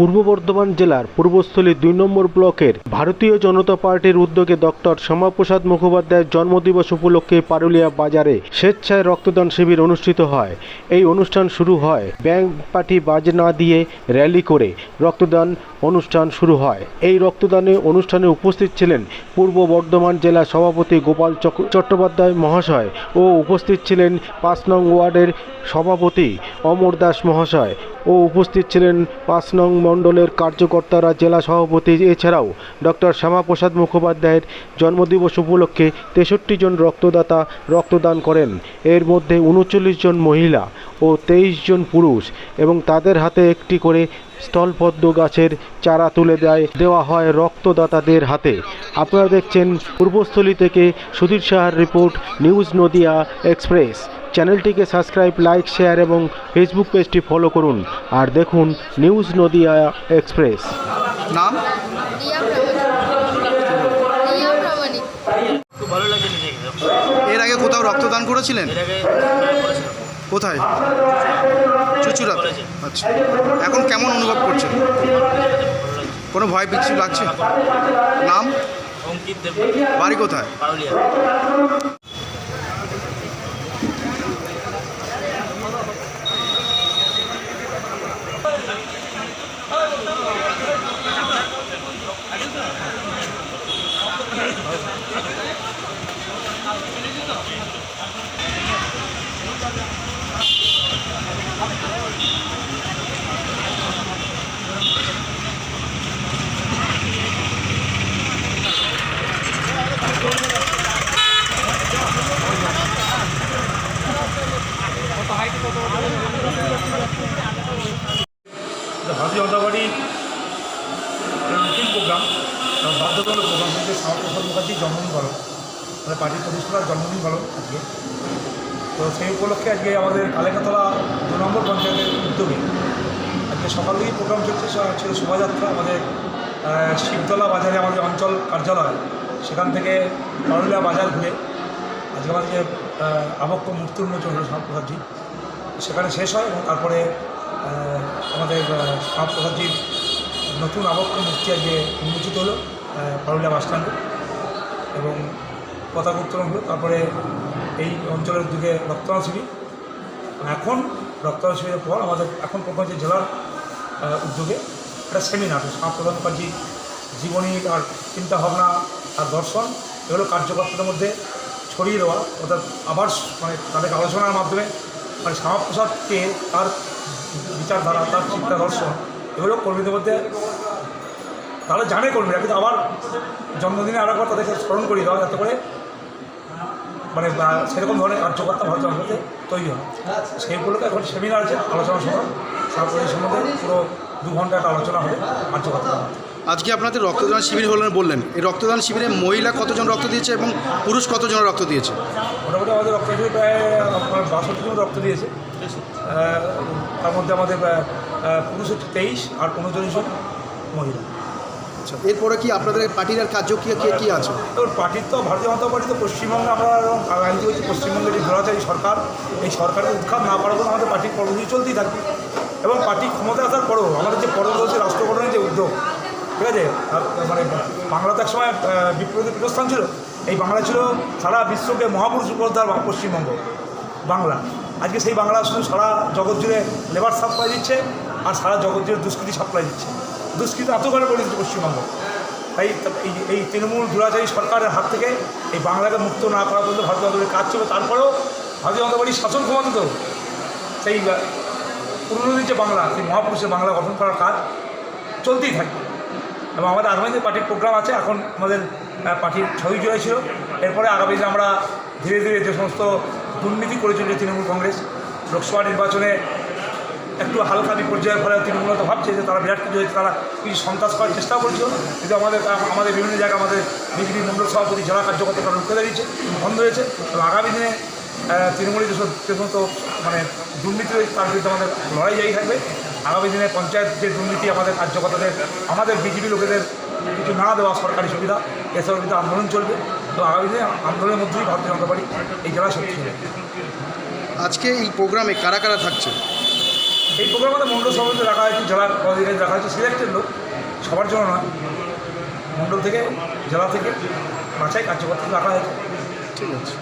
পূর্ব বর্ধমান জেলার পূর্বস্থলী দুই নম্বর ব্লকের ভারতীয় জনতা পার্টির উদ্যোগে ডক্টর শ্যামাপ্রসাদ মুখোপাধ্যায়ের জন্মদিবস উপলক্ষে পারুলিয়া বাজারে স্বেচ্ছায় রক্তদান শিবির অনুষ্ঠিত হয়। এই অনুষ্ঠান শুরু হয়। ব্যাংক পার্টি বাজে না দিয়ে র্যালি করে রক্তদান অনুষ্ঠান শুরু হয়। এই রক্তদানে অনুষ্ঠানে উপস্থিত ছিলেন পূর্ব বর্ধমান জেলা সভাপতি গোপাল চট্টোপাধ্যায় মহাশয় ও উপস্থিত ছিলেন পাঁচ নং ওয়ার্ডের সভাপতি অমর দাস মহাশয় ও উপস্থিত ছিলেন পাঁচ নং মণ্ডলের কার্যকর্তারা জেলা সভাপতি, এছাড়াও ডক্টর শ্যামাপ্রসাদ মুখোপাধ্যায়ের জন্মদিবস উপলক্ষে তেষট্টি জন রক্তদাতা রক্তদান করেন। এর মধ্যে উনচল্লিশ জন মহিলা ও তেইশ জন পুরুষ এবং তাদের হাতে একটি করে স্থলপদ্ম গাছের চারা তুলে দেয়, দেওয়া হয় রক্তদাতাদের হাতে। আপনারা দেখছেন পূর্বস্থলী থেকে সুধীর সাহার রিপোর্ট, নিউজ নদিয়া এক্সপ্রেস। চ্যানেলটিকে সাবস্ক্রাইব, লাইক, শেয়ার এবং ফেসবুক পেজটি ফলো করুন। আর দেখুন নিউজ নদিয়া এক্সপ্রেস। নাম? এর আগে কোথাও রক্তদান করেছিলেন? কোথায়? চুচুড়াতে। আচ্ছা। এখন কেমন অনুভব করছেন? কোনো ভয় পিছু লাগছে? নাম? বাড়ি কোথায়? ভারতীয় জনতা রুটিন প্রোগ্রাম বাধ্যতামূলক প্রোগ্রাম হচ্ছে শ্যামাপ্রসাদ মুখার্জির জন্মদিন পালন মানে পার্টির প্রতিষ্ঠার জন্মদিন পালন আজকে। তো সেই উপলক্ষে আজকে আমাদের কালেকাতলা দু নম্বর পঞ্চায়েতের উদ্যোগে আজকে সকাল থেকেই প্রোগ্রাম চলছে ছিল শোভাযাত্রা, আমাদের শিবতলা বাজারে আমাদের অঞ্চল কার্যালয়, সেখান থেকে পারুলিয়া বাজার ঘুরে আজকে আমাদের যে আবক্ষ মূর্তি উন্মোচন হলো শ্যামাপ্রসাদজি সেখানে শেষ হয় এবং তারপরে আমাদের শ্যামাপ্রসাদজির নতুন আবক্ষ মূর্তি আজকে উন্মোচিত হলো পারুলিয়া বাস স্ট্যান্ডে। এবং পতাকা উত্তোলন হলো, তারপরে এই অঞ্চলের দিকে রক্তদান শিবির। এখন রক্তদান শিবিরের পর আমাদের এখন প্রথম যে জেলার উদ্যোগে একটা সেমিনার শ্যামাপ্রসাদ মুখার্জির জীবনী আর চিন্তাভাবনা আর দর্শন, এগুলো কার্যকর্তাদের মধ্যে ছড়িয়ে দেওয়া, অর্থাৎ আবার মানে তাদের আলোচনার মাধ্যমে মানে শ্যামাপ্রসাদকে তার বিচারধারা, তার চিন্তা দর্শন এগুলো কর্মীদের মধ্যে তারা জানে কর্মীরা, কিন্তু আবার জন্মদিনে আর একবার তাদেরকে স্মরণ করিয়ে দেওয়া, যাতে করে মানে সেরকম ধরনের কার্যকর্তা ভারতীয় জনতাতে তৈরি হয়। সেই উপলক্ষে এখন সেমিনার আছে, আলোচনা সভা তারপরে সম্বন্ধে পুরো দু ঘণ্টা একটা আলোচনা হবে কার্যকর্তা। আজকে আপনাদের রক্তদান শিবির হলেন বললেন। এই রক্তদান শিবিরে মহিলা কতজন রক্ত দিয়েছে এবং পুরুষ কতজন রক্ত দিয়েছে? মোটামুটি আমাদের রক্ত দিয়ে প্রায় আপনার বাষট্টি জন রক্ত দিয়েছে। তার মধ্যে আমাদের পুরুষ হচ্ছে তেইশ আর উনচল্লিশ জন মহিলা। আচ্ছা এরপরে কি আপনাদের পার্টির আর কার্য কি কে কি আছে? তো পার্টির তো ভারতীয় জনতা পার্টি তো পশ্চিমবঙ্গে আমরা রাজনীতি হচ্ছে পশ্চিমবঙ্গের যে ঘোরাচারী সরকার এই সরকারের উৎখাত না করার জন্য আমাদের পার্টির কর্মসূচি চলতেই থাকবে। এবং পার্টি ক্ষমতা আসার পরেও আমাদের যে পরবর্তী রাষ্ট্র গঠনের যে উদ্যোগ ঠিক আছে? মানে বাংলা তো একসময় আহ, বিপ্লবী পীঠস্থান ছিল। এই বাংলা ছিল সারা বিশ্বকে মহাপুরুষ উপদ্ধার পশ্চিমবঙ্গ বাংলা। আজকে সেই বাংলা শুধু সারা জগৎ জুড়ে লেবার সাপ্লাই দিচ্ছে আর সারা জগৎ জুড়ে দুষ্কৃতি সাপ্লাই দিচ্ছে। দুষ্কৃতি আতঙ্কারে করে দিচ্ছে পশ্চিমবঙ্গ। তাই এই এই তৃণমূল দুরাচারী সরকারের হাত থেকে এই বাংলাকে মুক্ত না করা পর্যন্ত ভারতীয় জনতা কাজ চলবে তারপরেও ভারতীয় জনতা পার্টির শাসন ক্ষমতা তো সেই পুরনো যে বাংলা সেই মহাপুরুষের বাংলা গঠন করার কাজ চলতেই থাকবে। এবং আমাদের আগামী পার্টির প্রোগ্রাম আছে, এখন আমাদের পার্টির ছবি জুড়ে ছিল এরপরে আগামী দিনে আমরা ধীরে ধীরে যে সমস্ত দুর্নীতি করে চলেছে তৃণমূল কংগ্রেস, লোকসভা নির্বাচনে একটু হালকা বিপর্যয়ের ফলে তৃণমূল তো ভাবছে যে তারা বিরাট কিছু হয়েছে তারা কিছু সন্ত্রাস করার চেষ্টা করছিল। কিন্তু আমাদের আমাদের বিভিন্ন জায়গায় আমাদের বিজেপি মণ্ডল সভাপতি জেলা কার্যকর্তা তারা রুখে দাঁড়িয়েছে, বন্ধ হয়েছে। এবং আগামী দিনে তৃণমূলের যেসব যে সমস্ত মানে দুর্নীতি রয়েছে, তার বিরুদ্ধে আমাদের লড়াই জারি থাকবে। আগামী দিনে পঞ্চায়েত যে দুর্নীতি আমাদের কার্যকর্তাদের আমাদের বিজেপি লোকেদের কিছু না দেওয়া সরকারি সুবিধা এসবের বিরুদ্ধে আন্দোলন চলবে। তো আগামী দিনে আন্দোলনের মধ্যেই ভারতীয় জনতা পার্টি এই জেলা শক্তি আজকে এই প্রোগ্রামে কারা কারা থাকছে এই প্রোগ্রাম আমাদের মণ্ডল সভাপতি রাখা হয়েছে জেলা পদাধিকারী রাখা হয়েছে সিলেক্টেড লোক সবার জন্য নয়। মণ্ডল থেকে জেলা থেকে বাছাই কার্যকর্তা রাখা হয়েছে। ঠিক আছে।